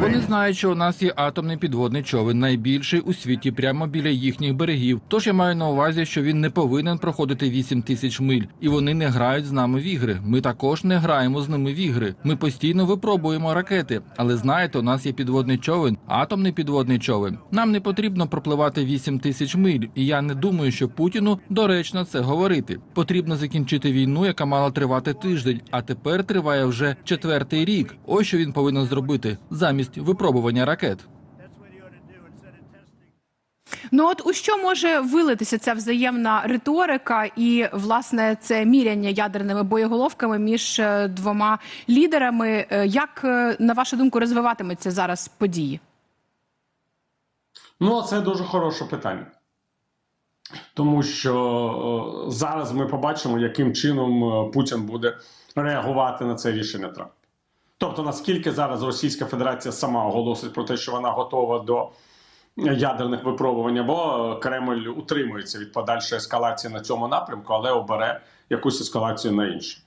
Вони знають, що у нас є атомний підводний човен, найбільший у світі, прямо біля їхніх берегів. Тож я маю на увазі, що він не повинен проходити 8 тисяч миль, і вони не грають з нами в ігри. Ми також не граємо з ними в ігри. Ми постійно випробуємо ракети. Але знаєте, у нас є підводний човен, атомний підводний човен. Нам не потрібно пропливати 8 тисяч миль, і я не думаю, що Путіну доречно це говорити. Потрібно закінчити війну, яка мала тривати тиждень, а тепер триває вже четвертий рік. Ось що він повинен зробити замість випробування ракет. Ну от у що може вилитися ця взаємна риторика і власне це міряння ядерними боєголовками між е, двома лідерами? Е, Як е, на вашу думку розвиватимуться зараз події? Ну, це дуже хороше питання. Тому що зараз ми побачимо, яким чином Путін буде реагувати на це рішення Трампа. Тобто, наскільки зараз Російська Федерація сама оголосить про те, що вона готова до ядерних випробувань, або е, Кремль утримується від подальшої ескалації на цьому напрямку, але обере якусь ескалацію на іншому.